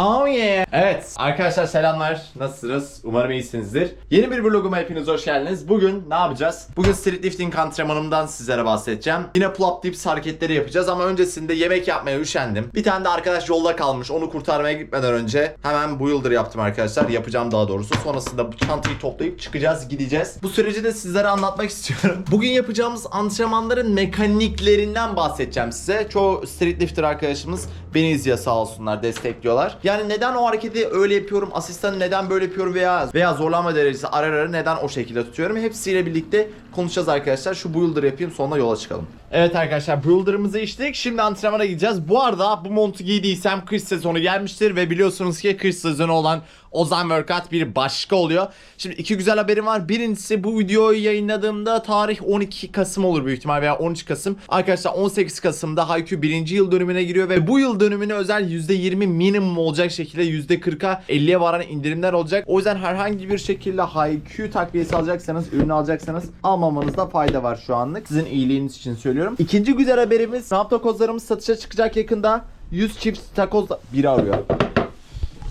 Oh yeah. Evet arkadaşlar selamlar. Nasılsınız? Umarım iyisinizdir. Yeni bir vloguma hepiniz hoş geldiniz. Bugün ne yapacağız? Bugün street lifting antrenmanımdan sizlere bahsedeceğim. Yine pull up dips hareketleri yapacağız ama öncesinde yemek yapmaya üşendim. Bir tane de arkadaş yolda kalmış. Onu kurtarmaya gitmeden önce hemen bu yıldır yaptım arkadaşlar. Yapacağım daha doğrusu. Sonrasında bu çantayı toplayıp çıkacağız, gideceğiz. Bu süreci de sizlere anlatmak istiyorum. Bugün yapacağımız antrenmanların mekaniklerinden bahsedeceğim size. Çoğu street lifter arkadaşımız beni izliyor sağ olsunlar, destekliyorlar. Yani neden o hareketi öyle yapıyorum, asistanı neden böyle yapıyorum veya veya zorlanma derecesi ara ara neden o şekilde tutuyorum. Hepsiyle birlikte konuşacağız arkadaşlar. Şu builder yapayım sonra yola çıkalım. Evet arkadaşlar builder'ımızı içtik. Şimdi antrenmana gideceğiz. Bu arada bu montu giydiysem kış sezonu gelmiştir ve biliyorsunuz ki kış sezonu olan Ozan Workout bir başka oluyor. Şimdi iki güzel haberim var. Birincisi bu videoyu yayınladığımda tarih 12 Kasım olur büyük ihtimal veya 13 Kasım. Arkadaşlar 18 Kasım'da Haikyuu birinci yıl dönümüne giriyor ve bu yıl dönümüne özel %20 minimum olacak şekilde %40'a 50'ye varan indirimler olacak. O yüzden herhangi bir şekilde Haikyuu takviyesi alacaksanız, ürünü alacaksanız almamanızda fayda var şu anlık. Sizin iyiliğiniz için söylüyorum. İkinci güzel haberimiz Snap takozlarımız satışa çıkacak yakında. 100 çift takoz... Biri arıyor.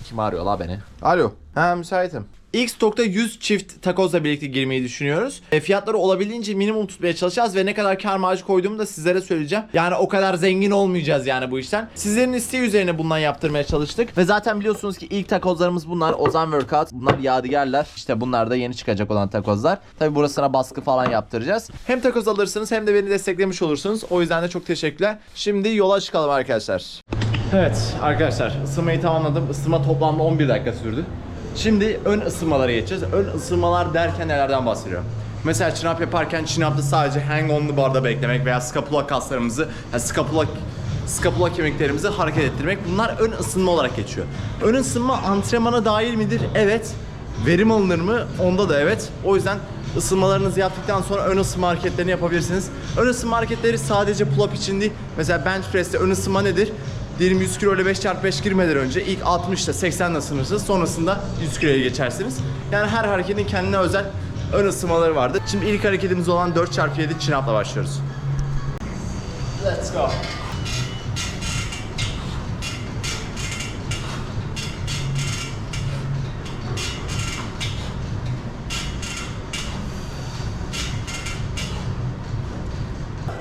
Kim arıyor la beni? Alo. Ha müsaitim. İlk stokta 100 çift takozla birlikte girmeyi düşünüyoruz. E, fiyatları olabildiğince minimum tutmaya çalışacağız ve ne kadar kar marjı koyduğumu da sizlere söyleyeceğim. Yani o kadar zengin olmayacağız yani bu işten. Sizlerin isteği üzerine bundan yaptırmaya çalıştık. Ve zaten biliyorsunuz ki ilk takozlarımız bunlar. Ozan Workout. Bunlar yadigarlar. İşte bunlar da yeni çıkacak olan takozlar. Tabi burasına baskı falan yaptıracağız. Hem takoz alırsınız hem de beni desteklemiş olursunuz. O yüzden de çok teşekkürler. Şimdi yola çıkalım arkadaşlar. Evet arkadaşlar ısınmayı tamamladım. Isınma toplamda 11 dakika sürdü. Şimdi ön ısınmalara geçeceğiz. Ön ısınmalar derken nelerden bahsediyorum? Mesela chin-up yaparken chin-up'ta sadece hang on the bar'da beklemek veya scapula kaslarımızı, yani scapula skapula kemiklerimizi hareket ettirmek. Bunlar ön ısınma olarak geçiyor. Ön ısınma antrenmana dahil midir? Evet. Verim alınır mı? Onda da evet. O yüzden ısınmalarınızı yaptıktan sonra ön ısınma hareketlerini yapabilirsiniz. Ön ısınma hareketleri sadece pull-up için değil. Mesela bench press'te ön ısınma nedir? Diyelim 100 kilo ile 5x5 girmeden önce ilk 60 ile 80 ile sınırsınız. Sonrasında 100 kiloya geçersiniz. Yani her hareketin kendine özel ön ısınmaları vardır. Şimdi ilk hareketimiz olan 4x7 chin up'la başlıyoruz. Let's go.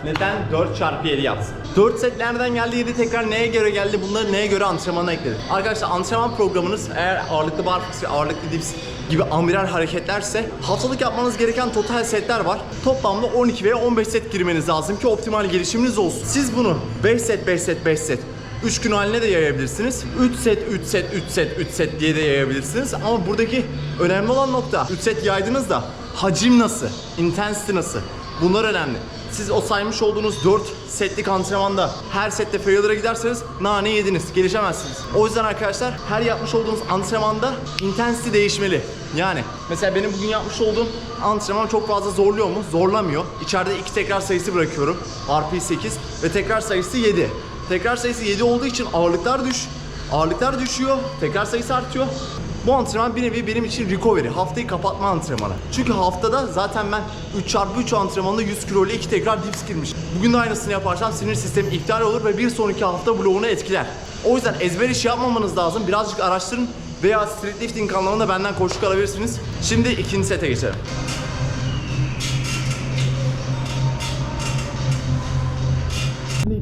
Neden 4 çarpı 7 yapsın? 4 set nereden geldi 7 tekrar neye göre geldi bunları neye göre antrenmana ekledim. Arkadaşlar antrenman programınız eğer ağırlıklı barfix ağırlıklı dips gibi amiral hareketlerse haftalık yapmanız gereken total setler var. Toplamda 12 veya 15 set girmeniz lazım ki optimal gelişiminiz olsun. Siz bunu 5 set 5 set 5 set 3 gün haline de yayabilirsiniz. 3 set, 3 set, 3 set, 3 set diye de yayabilirsiniz. Ama buradaki önemli olan nokta 3 set yaydınız da hacim nasıl? Intensity nasıl? Bunlar önemli. Siz o saymış olduğunuz 4 setlik antrenmanda her sette failure'a giderseniz nane yediniz. Gelişemezsiniz. O yüzden arkadaşlar her yapmış olduğunuz antrenmanda intensity değişmeli. Yani mesela benim bugün yapmış olduğum antrenman çok fazla zorluyor mu? Zorlamıyor. İçeride iki tekrar sayısı bırakıyorum. RP 8 ve tekrar sayısı 7. Tekrar sayısı 7 olduğu için ağırlıklar düş. Ağırlıklar düşüyor. Tekrar sayısı artıyor. Bu antrenman bir nevi benim için recovery, haftayı kapatma antrenmanı. Çünkü haftada zaten ben 3x3 antrenmanında 100 kilo ile 2 tekrar dips girmiş. Bugün de aynısını yaparsam sinir sistemi iptal olur ve bir sonraki hafta bloğunu etkiler. O yüzden ezber iş yapmamanız lazım. Birazcık araştırın veya street lifting kanalında benden koşuk alabilirsiniz. Şimdi ikinci sete geçelim.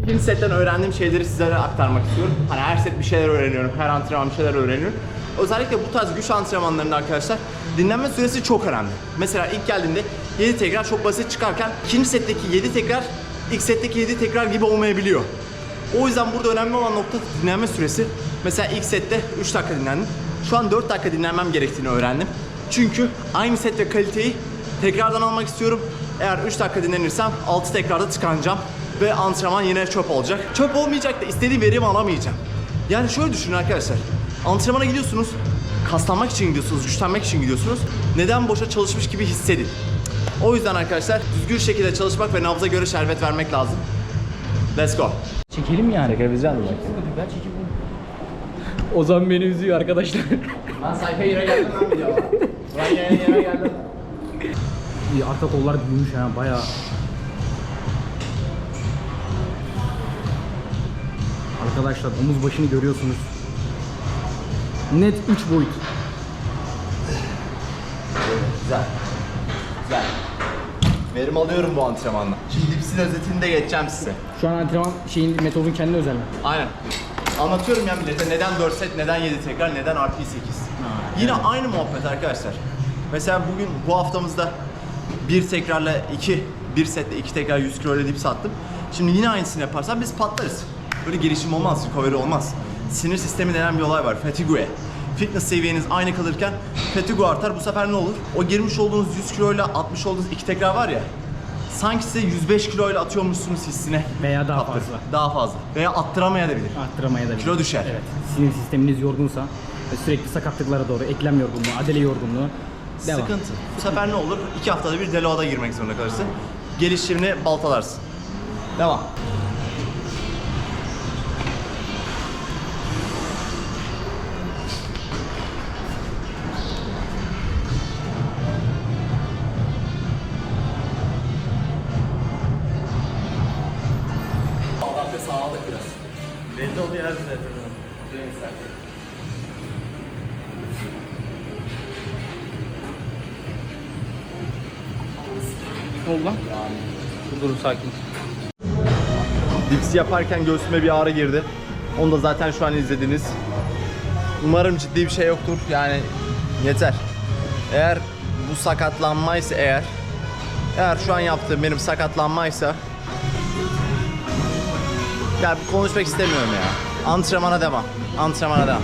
İkinci setten öğrendiğim şeyleri sizlere aktarmak istiyorum. Hani her set bir şeyler öğreniyorum, her antrenman bir şeyler öğreniyorum. Özellikle bu tarz güç antrenmanlarında arkadaşlar dinlenme süresi çok önemli. Mesela ilk geldiğinde 7 tekrar çok basit çıkarken ikinci setteki 7 tekrar ilk setteki 7 tekrar gibi olmayabiliyor. O yüzden burada önemli olan nokta dinlenme süresi. Mesela ilk sette 3 dakika dinlendim. Şu an 4 dakika dinlenmem gerektiğini öğrendim. Çünkü aynı set ve kaliteyi tekrardan almak istiyorum. Eğer 3 dakika dinlenirsem 6 tekrarda tıkanacağım ve antrenman yine çöp olacak. Çöp olmayacak da istediğim verimi alamayacağım. Yani şöyle düşünün arkadaşlar. Antrenmana gidiyorsunuz, kaslanmak için gidiyorsunuz, güçlenmek için gidiyorsunuz. Neden boşa çalışmış gibi hissedin. O yüzden arkadaşlar düzgün şekilde çalışmak ve nabza göre şerbet vermek lazım. Let's go. Çekelim yani. Çekebileceğim mi? Ben çekeyim. Ozan beni üzüyor arkadaşlar. Ben sayfaya yine geldim lan videoya. Ben yine yine geldim. İyi arka kollar büyümüş ha bayağı. Arkadaşlar omuz başını görüyorsunuz. Net 3 boyut. Güzel. Güzel. Verim alıyorum bu antrenmanla. Şimdi dipsin özetini de geçeceğim size. Şu an antrenman şeyin metodun kendi özel mi? Aynen. Anlatıyorum ya millete neden 4 set, neden 7 tekrar, neden RP 8. Yine aynı muhabbet arkadaşlar. Mesela bugün bu haftamızda bir tekrarla 2, bir setle 2 tekrar 100 kilo ile dip sattım. Şimdi yine aynısını yaparsam biz patlarız. Böyle gelişim olmaz, recovery olmaz. Sinir sistemi denen bir olay var, fatigue. Fitness seviyeniz aynı kalırken fatigue artar. Bu sefer ne olur? O girmiş olduğunuz 100 kilo ile 60 olduğunuz iki tekrar var ya. Sanki size 105 kilo ile atıyormuşsunuz hissine. Veya daha kaptırır. fazla. Daha fazla. Veya attıramayabilir. Arttırmaya da Kilo düşer. Evet. Sinir sisteminiz yorgunsa ve sürekli sakatlıklara doğru eklem yorgunluğu, adele yorgunluğu devam. Sıkıntı. Bu sefer ne olur? İki haftada bir deloada girmek zorunda kalırsın. Gelişimini baltalarsın. Devam. Belli oluyor her zaten. Ne oldu lan? Dur dur sakin. Dipsi yaparken göğsüme bir ağrı girdi. Onu da zaten şu an izlediniz. Umarım ciddi bir şey yoktur. Yani yeter. Eğer bu sakatlanmaysa eğer eğer şu an yaptığım benim sakatlanmaysa ya konuşmak istemiyorum ya. Antrenmana devam. Antrenmana devam.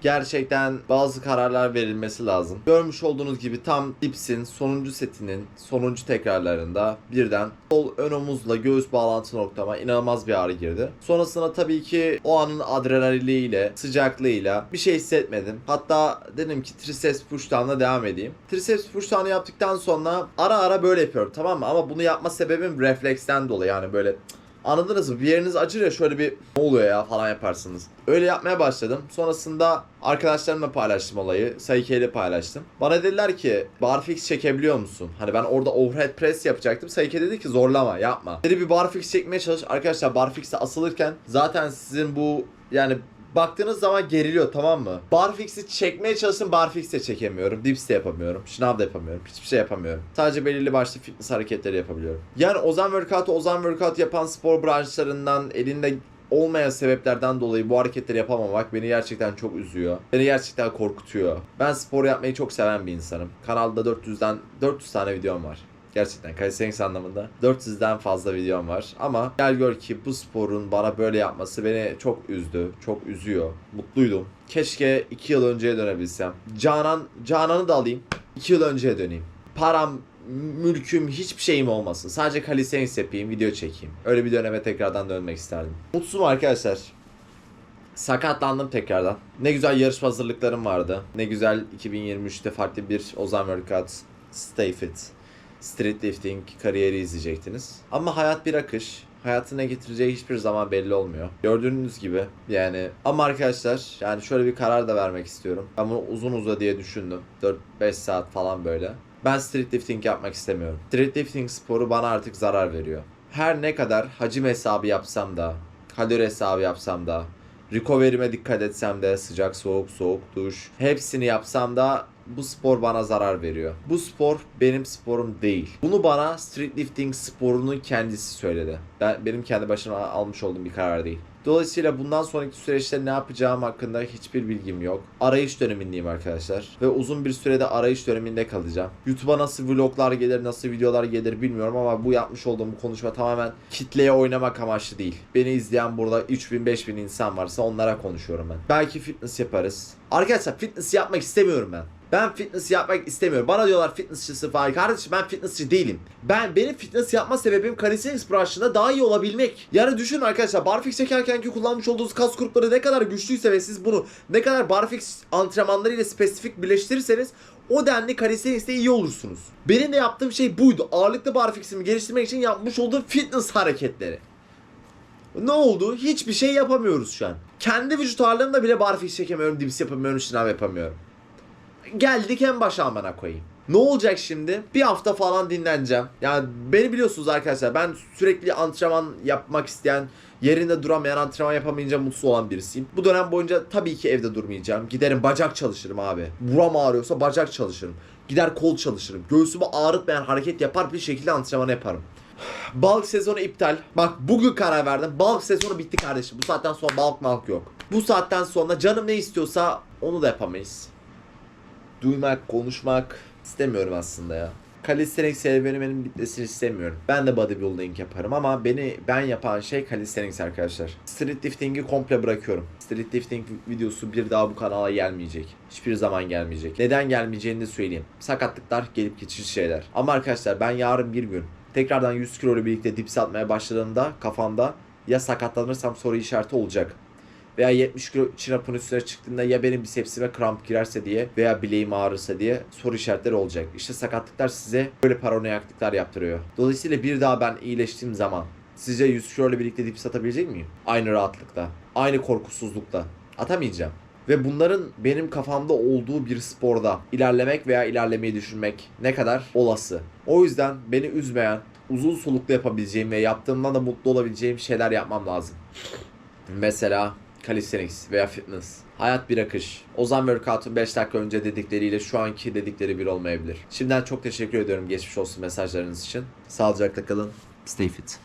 Gerçekten bazı kararlar verilmesi lazım. Görmüş olduğunuz gibi tam dipsin sonuncu setinin sonuncu tekrarlarında birden sol ön omuzla göğüs bağlantı noktama inanılmaz bir ağrı girdi. Sonrasında tabii ki o anın adrenaliniyle, sıcaklığıyla bir şey hissetmedim. Hatta dedim ki triceps push down'la devam edeyim. Triceps push down'ı yaptıktan sonra ara ara böyle yapıyorum tamam mı? Ama bunu yapma sebebim refleksten dolayı yani böyle Anladınız mı? Bir yeriniz acır ya şöyle bir ne oluyor ya falan yaparsınız. Öyle yapmaya başladım. Sonrasında arkadaşlarımla paylaştım olayı. Saike ile paylaştım. Bana dediler ki barfix çekebiliyor musun? Hani ben orada overhead press yapacaktım. Saike dedi ki zorlama yapma. Dedi bir barfix çekmeye çalış. Arkadaşlar barfix'e asılırken zaten sizin bu yani baktığınız zaman geriliyor tamam mı? Barfix'i çekmeye çalıştım barfix de çekemiyorum. Dips de yapamıyorum. Şınav da yapamıyorum. Hiçbir şey yapamıyorum. Sadece belirli başlı fitness hareketleri yapabiliyorum. Yani Ozan Workout'u Ozan Workout yapan spor branşlarından elinde olmayan sebeplerden dolayı bu hareketleri yapamamak beni gerçekten çok üzüyor. Beni gerçekten korkutuyor. Ben spor yapmayı çok seven bir insanım. Kanalda 400'den 400 tane videom var. Gerçekten calisthenics anlamında 400'den fazla videom var. Ama gel gör ki bu sporun bana böyle yapması beni çok üzdü. Çok üzüyor. Mutluydum. Keşke 2 yıl önceye dönebilsem. Canan, Canan'ı da alayım. 2 yıl önceye döneyim. Param, mülküm, hiçbir şeyim olmasın. Sadece calisthenics yapayım, video çekeyim. Öyle bir döneme tekrardan dönmek isterdim. Mutsuzum arkadaşlar. Sakatlandım tekrardan. Ne güzel yarışma hazırlıklarım vardı. Ne güzel 2023'te farklı bir Ozan Workout, Stay Fit, Street Lifting kariyeri izleyecektiniz. Ama hayat bir akış. Hayatın ne getireceği hiçbir zaman belli olmuyor. Gördüğünüz gibi yani ama arkadaşlar yani şöyle bir karar da vermek istiyorum. Ben bunu uzun uza diye düşündüm. 4-5 saat falan böyle. Ben street lifting yapmak istemiyorum. Street lifting sporu bana artık zarar veriyor. Her ne kadar hacim hesabı yapsam da, kalori hesabı yapsam da, recovery'me dikkat etsem de sıcak soğuk soğuk duş hepsini yapsam da bu spor bana zarar veriyor. Bu spor benim sporum değil. Bunu bana street lifting sporunun kendisi söyledi. Ben benim kendi başıma almış olduğum bir karar değil. Dolayısıyla bundan sonraki süreçte ne yapacağım hakkında hiçbir bilgim yok. Arayış dönemindeyim arkadaşlar. Ve uzun bir sürede arayış döneminde kalacağım. YouTube'a nasıl vloglar gelir, nasıl videolar gelir bilmiyorum ama bu yapmış olduğum bu konuşma tamamen kitleye oynamak amaçlı değil. Beni izleyen burada 3000-5000 insan varsa onlara konuşuyorum ben. Belki fitness yaparız. Arkadaşlar fitness yapmak istemiyorum ben. Ben fitness yapmak istemiyorum. Bana diyorlar fitnessçısı falan. Kardeşim ben fitnessçi değilim. Ben benim fitness yapma sebebim calisthenics branşında daha iyi olabilmek. Yani düşünün arkadaşlar barfix çekerken ki kullanmış olduğunuz kas grupları ne kadar güçlüyse ve siz bunu ne kadar barfix antrenmanlarıyla spesifik birleştirirseniz o denli calisthenics'te iyi olursunuz. Benim de yaptığım şey buydu. Ağırlıklı barfix'imi geliştirmek için yapmış olduğum fitness hareketleri. Ne oldu? Hiçbir şey yapamıyoruz şu an. Kendi vücut ağırlığımda bile barfix çekemiyorum, dips yapamıyorum, şınav yapamıyorum. Geldik en başa amına koyayım. Ne olacak şimdi? Bir hafta falan dinleneceğim. Yani beni biliyorsunuz arkadaşlar. Ben sürekli antrenman yapmak isteyen, yerinde duramayan, antrenman yapamayınca mutsuz olan birisiyim. Bu dönem boyunca tabii ki evde durmayacağım. Giderim bacak çalışırım abi. Buram ağrıyorsa bacak çalışırım. Gider kol çalışırım. Göğsümü ağrıtmayan hareket yapar bir şekilde antrenman yaparım. Balık sezonu iptal. Bak bugün karar verdim. Balık sezonu bitti kardeşim. Bu saatten sonra balık malık yok. Bu saatten sonra canım ne istiyorsa onu da yapamayız. Duymak, konuşmak istemiyorum aslında ya. Calisthenics serüvenimin bitmesini istemiyorum. Ben de bodybuilding yaparım ama beni ben yapan şey calisthenics arkadaşlar. Street lifting'i komple bırakıyorum. Street lifting videosu bir daha bu kanala gelmeyecek. Hiçbir zaman gelmeyecek. Neden gelmeyeceğini de söyleyeyim. Sakatlıklar gelip geçici şeyler. Ama arkadaşlar ben yarın bir gün tekrardan 100 kilo ile birlikte dips atmaya başladığımda kafamda ya sakatlanırsam soru işareti olacak veya 70 kilo çinapın üstüne çıktığında ya benim bisepsime kramp girerse diye veya bileğim ağrırsa diye soru işaretleri olacak. İşte sakatlıklar size böyle paranoyaklıklar yaptırıyor. Dolayısıyla bir daha ben iyileştiğim zaman sizce 100 kilo ile birlikte dips atabilecek miyim? Aynı rahatlıkta, aynı korkusuzlukta. Atamayacağım. Ve bunların benim kafamda olduğu bir sporda ilerlemek veya ilerlemeyi düşünmek ne kadar olası. O yüzden beni üzmeyen, uzun soluklu yapabileceğim ve yaptığımdan da mutlu olabileceğim şeyler yapmam lazım. Mesela calisthenics veya fitness. Hayat bir akış. Ozan Workout'un 5 dakika önce dedikleriyle şu anki dedikleri bir olmayabilir. Şimdiden çok teşekkür ediyorum geçmiş olsun mesajlarınız için. Sağlıcakla kalın. Stay fit.